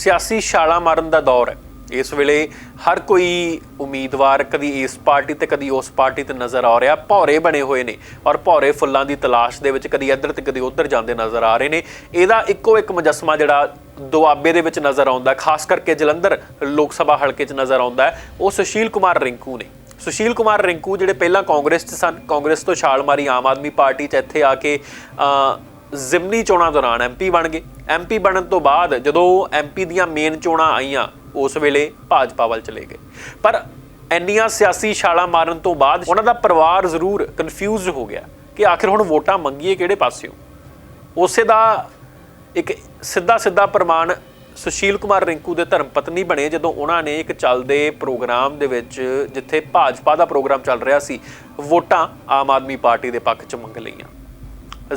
ਸਿਆਸੀ ਛਾਲਾਂ ਮਾਰਨ ਦਾ ਦੌਰ ਹੈ। ਇਸ ਵੇਲੇ ਹਰ ਕੋਈ ਉਮੀਦਵਾਰ ਕਦੀ ਇਸ ਪਾਰਟੀ ਤੇ, ਕਦੀ ਉਸ ਪਾਰਟੀ ਤੇ ਨਜ਼ਰ ਆ ਰਿਹਾ। ਭੌਰੇ ਬਣੇ ਹੋਏ ਨੇ ਔਰ ਭੌਰੇ ਫੁੱਲਾਂ ਦੀ ਤਲਾਸ਼ ਦੇ ਵਿੱਚ ਕਦੀ ਇੱਧਰ ਤੇ, ਕਦੀ ਉੱਧਰ ਜਾਂਦੇ ਨਜ਼ਰ ਆ ਰਹੇ ਨੇ। ਇਹਦਾ ਇੱਕੋ ਇੱਕ ਮੁਜਸਮਾ ਜਿਹੜਾ ਦੁਆਬੇ ਦੇ ਵਿੱਚ ਨਜ਼ਰ ਆਉਂਦਾ ਖਾਸ ਕਰਕੇ ਜਲੰਧਰ ਲੋਕ ਸਭਾ ਹਲਕੇ 'ਚ ਨਜ਼ਰ ਆਉਂਦਾ ਉਹ ਸੁਸ਼ੀਲ ਕੁਮਾਰ ਰਿੰਕੂ ਨੇ। ਸੁਸ਼ੀਲ ਕੁਮਾਰ ਰਿੰਕੂ ਜਿਹੜੇ ਪਹਿਲਾਂ ਕਾਂਗਰਸ 'ਚ ਸਨ, ਕਾਂਗਰਸ ਤੋਂ ਛਾਲ ਮਾਰੀ ਆਮ ਆਦਮੀ ਪਾਰਟੀ 'ਚ ਇੱਥੇ ਆ ਕੇ ਜ਼ਿਮਨੀ ਚੋਣਾਂ ਦੌਰਾਨ ਐਮਪੀ ਬਣ ਗਏ। ਐਮਪੀ ਬਣਨ ਤੋਂ ਬਾਅਦ ਜਦੋਂ ਐਮਪੀ ਦੀਆਂ ਮੇਨ ਚੋਣਾਂ ਆਈਆਂ, ਉਸ ਵੇਲੇ ਭਾਜਪਾ ਵੱਲ ਚਲੇ ਗਏ। ਪਰ ਇੰਨੀਆਂ ਸਿਆਸੀ ਛਾਲਾਂ ਮਾਰਨ ਤੋਂ ਬਾਅਦ ਉਹਨਾਂ ਦਾ ਪਰਿਵਾਰ ਜ਼ਰੂਰ ਕਨਫਿਊਜ਼ਡ ਹੋ ਗਿਆ ਕਿ ਆਖਿਰ ਹੁਣ ਵੋਟਾਂ ਮੰਗੀਏ ਕਿਹੜੇ ਪਾਸਿਓਂ। ਉਸੇ ਦਾ ਇੱਕ ਸਿੱਧਾ ਸਿੱਧਾ ਪ੍ਰਮਾਣ ਸੁਸ਼ੀਲ ਕੁਮਾਰ ਰਿੰਕੂ ਦੇ ਧਰਮ ਪਤਨੀ ਬਣੇ, ਜਦੋਂ ਉਹਨਾਂ ਨੇ ਇੱਕ ਚੱਲਦੇ ਪ੍ਰੋਗਰਾਮ ਦੇ ਵਿੱਚ ਜਿੱਥੇ ਭਾਜਪਾ ਦਾ ਪ੍ਰੋਗਰਾਮ ਚੱਲ ਰਿਹਾ ਸੀ, ਵੋਟਾਂ ਆਮ ਆਦਮੀ ਪਾਰਟੀ ਦੇ ਪੱਖ 'ਚ ਮੰਗ ਲਈਆਂ।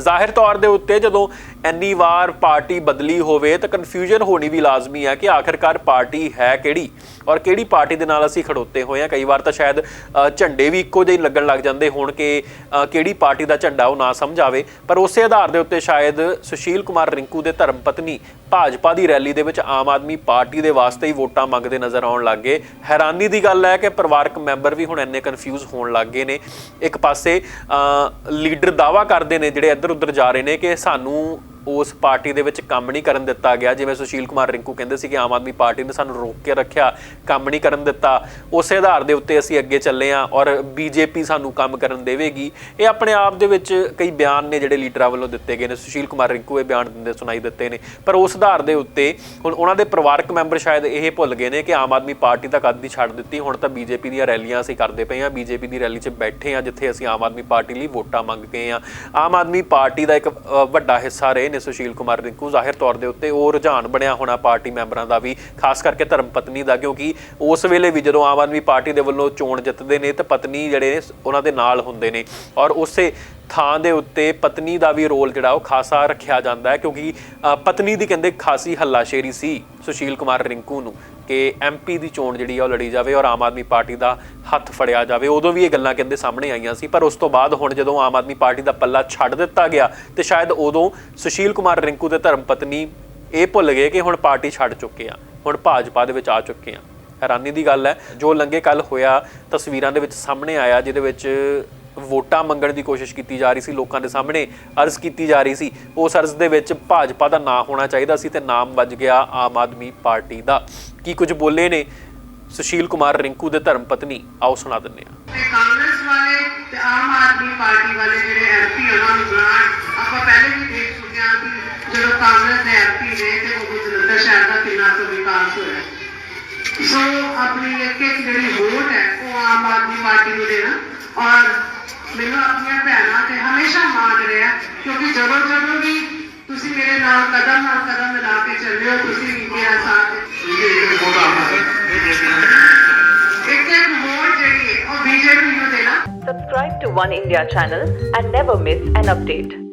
ਜ਼ਾਹਿਰ ਤੌਰ ਦੇ ਉੱਤੇ ਜਦੋਂ ਇੰਨੀ ਵਾਰ ਪਾਰਟੀ ਬਦਲੀ ਹੋਵੇ ਤਾਂ ਕਨਫਿਊਜ਼ਨ ਹੋਣੀ ਵੀ ਲਾਜ਼ਮੀ ਹੈ ਕਿ ਆਖਰਕਾਰ ਪਾਰਟੀ ਹੈ ਕਿਹੜੀ ਔਰ ਕਿਹੜੀ ਪਾਰਟੀ ਦੇ ਨਾਲ ਅਸੀਂ ਖੜੋਤੇ ਹੋਏ ਹਾਂ। ਕਈ ਵਾਰ ਤਾਂ ਸ਼ਾਇਦ ਝੰਡੇ ਵੀ ਇੱਕੋ ਜਿਹੇ ਲੱਗਣ ਲੱਗ ਜਾਂਦੇ ਹੋਣ ਕਿ ਕਿਹੜੀ ਪਾਰਟੀ ਦਾ ਝੰਡਾ ਉਹ ਨਾ ਸਮਝ ਆਵੇ। ਪਰ ਉਸੇ ਆਧਾਰ ਦੇ ਉੱਤੇ ਸ਼ਾਇਦ ਸੁਸ਼ੀਲ ਕੁਮਾਰ ਰਿੰਕੂ ਦੇ ਧਰਮ ਪਤਨੀ ਭਾਜਪਾ ਦੀ ਰੈਲੀ ਦੇ ਵਿੱਚ ਆਮ ਆਦਮੀ ਪਾਰਟੀ ਦੇ ਵਾਸਤੇ ਹੀ ਵੋਟਾਂ ਮੰਗਦੇ ਨਜ਼ਰ ਆਉਣ ਲੱਗੇ ਹੈਰਾਨੀ ਦੀ ਗੱਲ ਹੈ ਕਿ ਪਰਿਵਾਰਕ ਮੈਂਬਰ ਵੀ ਹੁਣ ਇੰਨੇ ਕਨਫਿਊਜ਼ ਹੋਣ ਲੱਗ ਗਏ ਨੇ। ਇੱਕ ਪਾਸੇ ਲੀਡਰ ਦਾਵਾ ਕਰਦੇ ਨੇ ਜਿਹੜੇ ਇੱਧਰ ਉੱਧਰ ਜਾ ਰਹੇ ਨੇ ਕਿ ਸਾਨੂੰ ਉਸ ਪਾਰਟੀ ਦੇ ਵਿੱਚ ਕੰਮ ਨਹੀਂ ਕਰਨ ਦਿੱਤਾ ਗਿਆ। ਜਿਵੇਂ ਸੁਸ਼ੀਲ ਕੁਮਾਰ ਰਿੰਕੂ ਕਹਿੰਦੇ ਸੀ ਕਿ ਆਮ ਆਦਮੀ ਪਾਰਟੀ ਨੇ ਸਾਨੂੰ ਰੋਕ ਕੇ ਰੱਖਿਆ, ਕੰਮ ਨਹੀਂ ਕਰਨ ਦਿੱਤਾ। ਉਸੇ ਆਧਾਰ ਦੇ ਉੱਤੇ ਅਸੀਂ ਅੱਗੇ ਚੱਲੇ ਹਾਂ ਔਰ ਬੀਜੇਪੀ ਸਾਨੂੰ ਕੰਮ ਕਰਨ ਦੇਵੇਗੀ। ਇਹ ਆਪਣੇ ਆਪ ਦੇ ਵਿੱਚ ਕਈ ਬਿਆਨ ਨੇ ਜਿਹੜੇ ਲੀਡਰਾਂ ਵੱਲੋਂ ਦਿੱਤੇ ਗਏ ਨੇ। ਸੁਸ਼ੀਲ ਕੁਮਾਰ ਰਿੰਕੂ ਇਹ ਬਿਆਨ ਦਿੰਦੇ, ਸੁਣਾਈ ਦਿੱਤੇ ਨੇ। ਪਰ ਉਸ ਆਧਾਰ ਦੇ ਉੱਤੇ ਹੁਣ ਉਹਨਾਂ ਦੇ ਪਰਿਵਾਰਕ ਮੈਂਬਰ ਸ਼ਾਇਦ ਇਹ ਭੁੱਲ ਗਏ ਨੇ ਕਿ ਆਮ ਆਦਮੀ ਪਾਰਟੀ ਤਾਂ ਕਦ ਦੀ ਛੱਡ ਦਿੱਤੀ। ਹੁਣ ਤਾਂ ਬੀਜੇਪੀ ਦੀਆਂ ਰੈਲੀਆਂ ਅਸੀਂ ਕਰਦੇ ਪਏ ਹਾਂ। ਬੀਜੇਪੀ ਦੀ ਰੈਲੀ 'ਚ ਬੈਠੇ ਹਾਂ, ਜਿੱਥੇ ਅਸੀਂ ਆਮ ਆਦਮੀ ਪਾਰਟੀ ਲਈ ਵੋਟਾਂ ਮੰਗ ਕੇ ਹਾਂ। ਆਮ ਆਦਮੀ ਪਾਰਟੀ ਦਾ ਇੱਕ ਵੱਡਾ ਹਿੱਸਾ ਰਹੇ ਨੇ ਸੁਸ਼ੀਲ ਕੁਮਾਰ ਰਿੰਕੂ ਜ਼ਾਹਿਰ ਤੌਰ ਦੇ ਉੱਤੇ ਉਹ ਰੁਝਾਨ ਬਣਿਆ ਹੋਣਾ ਪਾਰਟੀ ਮੈਂਬਰਾਂ ਦਾ ਵੀ ਖਾਸ ਕਰਕੇ ਧਰਮ ਪਤਨੀ ਦਾ ਕਿਉਂਕਿ ਉਸ ਵੇਲੇ ਵੀ ਜਦੋਂ ਆਮ ਆਦਮੀ ਪਾਰਟੀ ਦੇ ਵੱਲੋਂ ਚੋਣ ਜਿੱਤਦੇ ਨੇ ਤਾਂ ਪਤਨੀ ਜਿਹੜੇ ਨੇ ਉਹਨਾਂ ਦੇ ਨਾਲ ਹੁੰਦੇ ਨੇ। ਔਰ ਉਸੇ ਥਾਂ ਦੇ ਉੱਤੇ ਪਤਨੀ ਦਾ ਵੀ ਰੋਲ ਜਿਹੜਾ ਉਹ ਖਾਸਾ ਰੱਖਿਆ ਜਾਂਦਾ ਹੈ ਕਿਉਂਕਿ ਅ, ਪਤਨੀ ਦੀ ਕਹਿੰਦੇ ਖਾਸੀ ਹੱਲਾਸ਼ੇਰੀ ਸੀ ਸੁਸ਼ੀਲ ਕੁਮਾਰ ਰਿੰਕੂ ਨੂੰ। ਕਿ ਐਮਪੀ ਦੀ ਚੋਣ ਜਿਹੜੀ ਆ ਉਹ ਲੜੀ ਜਾਵੇ ਔਰ ਆਮ ਆਦਮੀ ਪਾਰਟੀ ਦਾ ਹੱਥ ਫੜਿਆ ਜਾਵੇ। ਉਦੋਂ ਵੀ ਇਹ ਗੱਲਾਂ ਕਹਿੰਦੇ ਸਾਹਮਣੇ ਆਈਆਂ ਸੀ, ਪਰ ਉਸ ਤੋਂ ਬਾਅਦ ਹੁਣ ਜਦੋਂ ਆਮ ਆਦਮੀ ਪਾਰਟੀ ਦਾ ਪੱਲਾ ਛੱਡ ਦਿੱਤਾ ਗਿਆ ਤੇ ਸ਼ਾਇਦ ਉਦੋਂ ਸੁਸ਼ੀਲ ਕੁਮਾਰ ਰਿੰਕੂ ਦੇ ਧਰਮ ਪਤਨੀ ਇਹ ਭੁੱਲ ਗਏ ਕਿ ਹੁਣ ਪਾਰਟੀ ਛੱਡ ਚੁੱਕੇ ਆ, ਹੁਣ ਭਾਜਪਾ ਦੇ ਵਿੱਚ ਆ ਚੁੱਕੇ ਆ। ਹੈਰਾਨੀ ਦੀ ਗੱਲ ਹੈ, ਜੋ ਲੰਗੇ ਕੱਲ ਹੋਇਆ ਤਸਵੀਰਾਂ ਦੇ ਵਿੱਚ ਸਾਹਮਣੇ ਆਇਆ, ਜਿਹਦੇ ਵਿੱਚ ਵੋਟਾਂ ਮੰਗਣ ਦੀ ਕੋਸ਼ਿਸ਼ ਕੀਤੀ ਜਾ ਰਹੀ ਸੀ, ਲੋਕਾਂ ਦੇ ਸਾਹਮਣੇ ਅਰਜ਼ ਕੀਤੀ ਜਾ ਰਹੀ ਸੀ। ਉਸ ਅਰਜ਼ ਦੇ ਵਿੱਚ ਭਾਜਪਾ ਦਾ ਨਾਂ ਹੋਣਾ ਚਾਹੀਦਾ ਸੀ ਤੇ ਨਾਮ ਵੱਜ ਗਿਆ ਆਮ ਆਦਮੀ ਪਾਰਟੀ ਦਾ। ਕੀ ਕੁਝ ਬੋਲੇ ਨੇ? ਸੁਸ਼ੀਲ ਕੁਮਾਰ ਰਿੰਕੂ ਦੇ ਧਰਮ ਪਤਨੀ ਆਓ ਸੁਣਾ ਦਿੰਦੇ ਹਾਂ। ਕਾਂਗਰਸ ਵਾਲੇ ਤੇ ਆਮ ਆਦਮੀ ਪਾਰਟੀ ਵਾਲੇ ਜਿਹੜੇ ਐਮਪੀ ਉਹਨਾਂ ਨੂੰ ਬੁਲਾਉਣ ਆਪਾਂ ਪਹਿਲੇ ਵੀ ਦੇਖ ਚੁੱਕੇ ਹਾਂ ਕਿ ਜਦੋਂ ਕਾਂਗਰਸ ਦੇ ਐਮਪੀ ਨੇ ਤੇ ਉਹ ਜਲੰਧਰ ਸ਼ਹਿਰ ਦਾ ਕਿੰਨਾ ਕੁ ਵਿਕਾਸ ਹੋਇਆ। ਸੋ ਆਪਣੀ ਇੱਕ ਇੱਕ ਜਿਹੜੀ ਵੋਟ ਹੈ, ਉਹ ਆਮ ਆਦਮੀ ਪਾਰਟੀ ਨੂੰ ਦੇਣਾ ਔਰ ਮੈਨੂੰ ਆਪਣੀਆਂ ਭੈਣਾਂ ਤੇ ਹਮੇਸ਼ਾ ਮਾਣ ਰਿਹਾ ਕਿਉਂਕਿ ਜਦੋਂ ਜਦੋਂ ਵੀ ਤੁਸੀਂ ਮੇਰੇ ਨਾਲ ਕਦਮ ਨਾਲ ਕਦਮ ਮਿਲਾ ਕੇ ਚੱਲੇ ਹੋ ਤੁਸੀਂ ਮੇਰਾ ਸਾਥ ਇੱਕ ਇੱਕ ਵੋਟ ਜਿਹੜੀ ਉਹ ਬੀਜੇਪੀ ਨੂੰ ਦੇਣਾ Subscribe to One India channel and never miss an update.